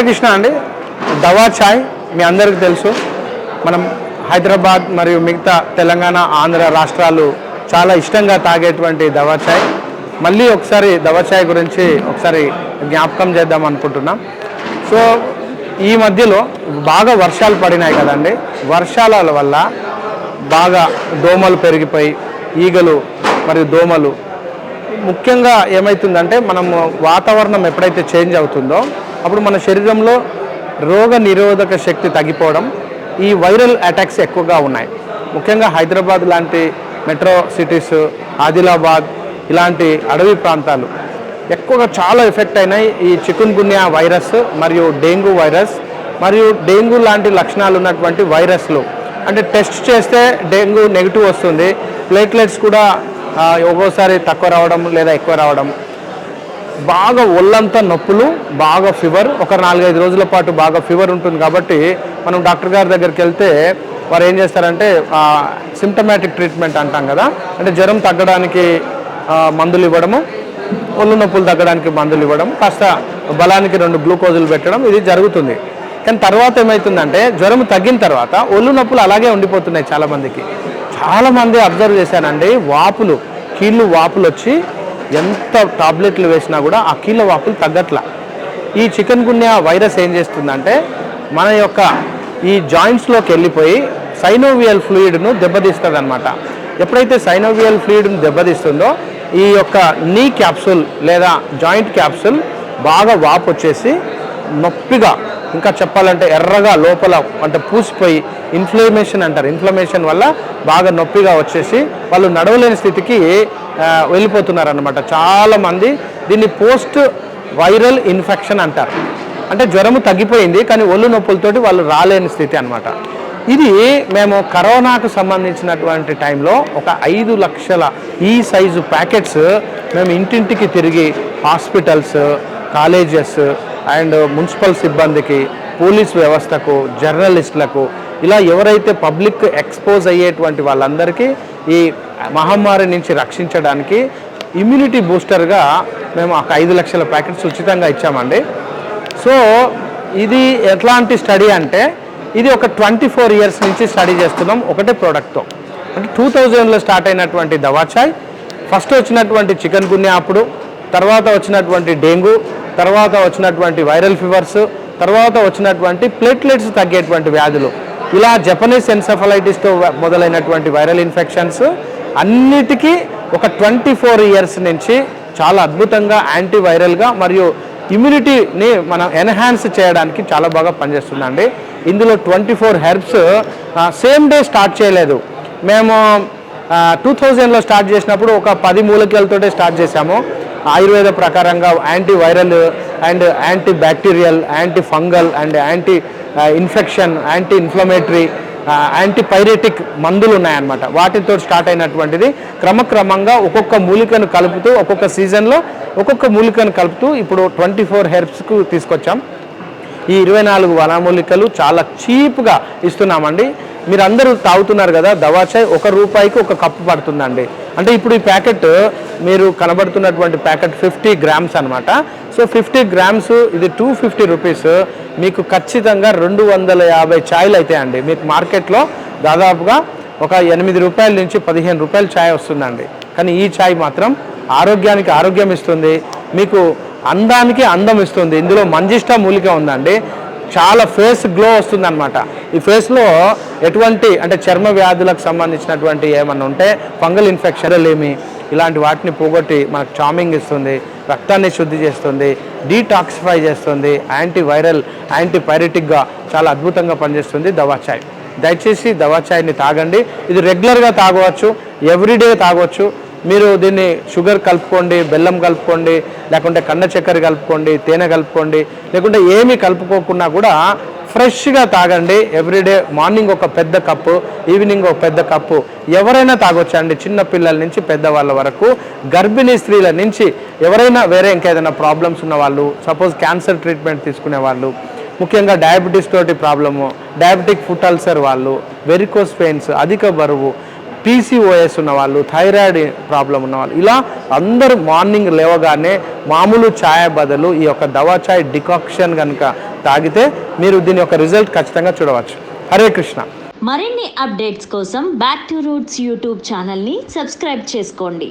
హరే కృష్ణ అండి. దవా ఛాయ్ మీ అందరికీ తెలుసు. మనం హైదరాబాద్ మరియు మిగతా తెలంగాణ ఆంధ్ర రాష్ట్రాలు చాలా ఇష్టంగా తాగేటువంటి దవా ఛాయ్ మళ్ళీ ఒకసారి దవా ఛాయ్ గురించి ఒకసారి జ్ఞాపకం చేద్దాం అనుకుంటున్నాం. సో ఈ మధ్యలో బాగా వర్షాలు పడినాయి కదండి. వర్షాల వల్ల బాగా దోమలు పెరిగిపోయి ఈగలు మరియు దోమలు. ముఖ్యంగా ఏమవుతుందంటే మనము వాతావరణం ఎప్పుడైతే చేంజ్ అవుతుందో అప్పుడు మన శరీరంలో రోగ నిరోధక శక్తి తగ్గిపోవడం ఈ వైరల్ అటాక్స్ ఎక్కువగా ఉన్నాయి. ముఖ్యంగా హైదరాబాద్ లాంటి మెట్రో సిటీస్ ఆదిలాబాద్ ఇలాంటి అడవి ప్రాంతాలు ఎక్కువగా చాలా ఎఫెక్ట్ అయినాయి. ఈ చికున్ గున్యా వైరస్ మరియు డెంగ్యూ వైరస్ మరియు డెంగ్యూ లాంటి లక్షణాలు ఉన్నటువంటి వైరస్లు. అంటే టెస్ట్ చేస్తే డెంగ్యూ నెగిటివ్ వస్తుంది. ప్లేట్లెట్స్ కూడా ఒక్కోసారి తక్కువ రావడం లేదా ఎక్కువ రావడం బాగా ఒళ్ళంతా నొప్పులు బాగా ఫీవర్ ఒక నాలుగైదు రోజుల పాటు బాగా ఫీవర్ ఉంటుంది కాబట్టి మనం డాక్టర్ గారి దగ్గరికి వెళ్తే వారు ఏం చేస్తారంటే సిమ్టమాటిక్ ట్రీట్మెంట్ అంటాం కదా. అంటే జ్వరం తగ్గడానికి మందులు ఇవ్వడము ఒళ్ళు నొప్పులు తగ్గడానికి మందులు ఇవ్వడం కాస్త బలానికి రెండు గ్లూకోజులు పెట్టడం ఇది జరుగుతుంది. కానీ తర్వాత ఏమవుతుందంటే జ్వరం తగ్గిన తర్వాత ఒళ్ళు నొప్పులు అలాగే ఉండిపోతున్నాయి చాలామందికి. చాలామంది అబ్జర్వ్ చేశానండి వాపులు కీళ్ళు వాపులు వచ్చి ఎంత టాబ్లెట్లు వేసినా కూడా ఆ కీళ్ళ వాపులు తగ్గట్లా. ఈ చికెన్ గున్యా వైరస్ ఏం చేస్తుందంటే మన యొక్క ఈ జాయింట్స్లోకి వెళ్ళిపోయి సైనోవియల్ ఫ్లూయిడ్ను దెబ్బతీస్తుంది అనమాట ఎప్పుడైతే సైనోవియల్ ఫ్లూయిడ్ను దెబ్బతీస్తుందో ఈ యొక్క నీ క్యాప్సూల్ లేదా జాయింట్ క్యాప్సూల్ బాగా వాపు వచ్చేసి నొప్పిగా ఇంకా చెప్పాలంటే ఎర్రగా లోపల అంటే పూసిపోయి ఇన్ఫ్లమేషన్ అంటారు. ఇన్ఫ్లమేషన్ వల్ల బాగా నొప్పిగా వచ్చేసి వాళ్ళు నడవలేని స్థితికి వెళ్ళిపోతున్నారనమాట వెళ్ళిపోతున్నారు అనమాట చాలామంది దీన్ని పోస్ట్ వైరల్ ఇన్ఫెక్షన్ అంటారు. అంటే జ్వరము తగ్గిపోయింది కానీ ఒళ్ళు నొప్పులతోటి వాళ్ళు రాలేని స్థితి అనమాట ఇది మేము కరోనాకు సంబంధించినటువంటి టైంలో ఒక ఐదు లక్షల ఈ సైజు ప్యాకెట్స్ మేము ఇంటింటికి తిరిగి హాస్పిటల్స్ కాలేజెస్ అండ్ మున్సిపల్ సిబ్బందికి పోలీస్ వ్యవస్థకు జర్నలిస్టులకు ఇలా ఎవరైతే పబ్లిక్ ఎక్స్పోజ్ అయ్యేటువంటి వాళ్ళందరికీ ఈ మహమ్మారి నుంచి రక్షించడానికి ఇమ్యూనిటీ బూస్టర్గా మేము ఒక ఐదు లక్షల ప్యాకెట్స్ ఉచితంగా ఇచ్చామండి. సో ఇది ఎట్లాంటి స్టడీ అంటే ఇది ఒక ట్వంటీ ఫోర్ ఇయర్స్ నుంచి స్టడీ చేస్తున్నాం ఒకటే ప్రోడక్ట్తో. అంటే టూ థౌజండ్లో స్టార్ట్ అయినటువంటి దవాచాయ్ ఫస్ట్ వచ్చినటువంటి చికెన్ గున్యా అప్పుడు తర్వాత వచ్చినటువంటి డెంగ్యూ తర్వాత వచ్చినటువంటి వైరల్ ఫీవర్స్ తర్వాత వచ్చినటువంటి ప్లేట్లెట్స్ తగ్గేటువంటి వ్యాధులు. ఇలా జపనీస్ ఎన్సెఫలైటిస్తో మొదలైనటువంటి వైరల్ ఇన్ఫెక్షన్స్ అన్నిటికీ ఒక ట్వంటీ ఫోర్ ఇయర్స్ నుంచి చాలా అద్భుతంగా యాంటీవైరల్గా మరియు ఇమ్యూనిటీని మనం ఎన్హాన్స్ చేయడానికి చాలా బాగా పనిచేస్తుందండి. ఇందులో twenty four herbs same day start చేయలేదు. మేము టూ థౌజండ్లో స్టార్ట్ చేసినప్పుడు ఒక పది మూలికలతోటే స్టార్ట్ చేశాము. ఆయుర్వేద ప్రకారంగా antiviral and antibacterial antifungal and anti infection anti inflammatory antipyretic మందులు ఉన్నాయన్నమాట. వాటితో స్టార్ట్ అయినటువంటిది. క్రమక్రమంగా ఒక్కొక్క మూలికను కలుపుతూ ఒక్కొక్క సీజన్లో ఒక్కొక్క మూలికను కలుపుతూ ఇప్పుడు ట్వంటీ ఫోర్ హెర్బ్స్కు తీసుకొచ్చాం. ఈ ఇరవై నాలుగు వనమూలికలు చాలా చీప్గా ఇస్తున్నామండి. మీరు అందరూ తాగుతున్నారు కదా దవాచాయ్ ఒక రూపాయికి ఒక కప్పు పడుతుందండి. అంటే ఇప్పుడు ఈ ప్యాకెట్ మీరు కనబడుతున్నటువంటి ప్యాకెట్ ఫిఫ్టీ గ్రామ్స్ అనమాట సో ఫిఫ్టీ గ్రామ్స్ ఇది టూ ఫిఫ్టీ రూపీస్. మీకు ఖచ్చితంగా రెండు వందల యాభై ఛాయ్లు అవుతాయండి మీకు మార్కెట్లో దాదాపుగా ఒక ఎనిమిది రూపాయల నుంచి పదిహేను రూపాయల ఛాయ్ వస్తుందండి. కానీ ఈ ఛాయ్ మాత్రం ఆరోగ్యానికి ఆరోగ్యం ఇస్తుంది. మీకు అందానికి అందం ఇస్తుంది. ఇందులో మంజిష్ట మూలిక ఉందండి. చాలా ఫేస్ గ్లో వస్తుంది అనమాట ఈ ఫేస్లో ఎటువంటి అంటే చర్మ వ్యాధులకు సంబంధించినటువంటి ఏమన్నా ఉంటే ఫంగల్ ఇన్ఫెక్షన్ ఏమి ఇలాంటి వాటిని పోగొట్టి మనకు చామింగ్ ఇస్తుంది రక్తాన్ని శుద్ధి చేస్తుంది డీటాక్సిఫై చేస్తుంది యాంటీవైరల్ యాంటీపైరెటిక్గా చాలా అద్భుతంగా పనిచేస్తుంది దవాచాయ్ దయచేసి దవాచాయ్ని తాగండి. ఇది రెగ్యులర్గా తాగవచ్చు ఎవ్రీడే తాగవచ్చు మీరు దీన్ని షుగర్ కలుపుకోండి బెల్లం కలుపుకోండి లేకుంటే కండ చక్కెర కలుపుకోండి తేనె కలుపుకోండి లేకుంటే ఏమీ కలుపుకోకుండా కూడా ఫ్రెష్గా తాగండి. ఎవ్రీడే మార్నింగ్ ఒక పెద్ద కప్పు ఈవినింగ్ ఒక పెద్ద కప్పు. ఎవరైనా తాగొచ్చు అండి? చిన్న పిల్లల నుంచి పెద్దవాళ్ళ వరకు. గర్భిణీ స్త్రీల నుంచి ఎవరైనా వేరే ఇంకేదైనా ప్రాబ్లమ్స్ ఉన్న వాళ్ళు సపోజ్ క్యాన్సర్ ట్రీట్మెంట్ తీసుకునే వాళ్ళు ముఖ్యంగా డయాబెటీస్ తోటి ప్రాబ్లము డయాబెటిక్ ఫుట్ అల్సర్ వాళ్ళు వెరికోస్ పెయిన్స్ అధిక బరువు పీసీఓఎస్ ఉన్నవాళ్ళు థైరాయిడ్ ప్రాబ్లం ఉన్నవాళ్ళు ఇలా అందరూ మార్నింగ్ లేవగానే మామూలు ఛాయ్ బదులు ఈ యొక్క దవా ఛాయ్ డికాక్షన్ కనుక తాగితే మీరు దీని యొక్క రిజల్ట్ ఖచ్చితంగా చూడవచ్చు. హరే కృష్ణ. మరిన్ని అప్డేట్స్ కోసం బ్యాక్ టు రూట్స్ యూట్యూబ్ ఛానల్ని సబ్స్క్రైబ్ చేసుకోండి.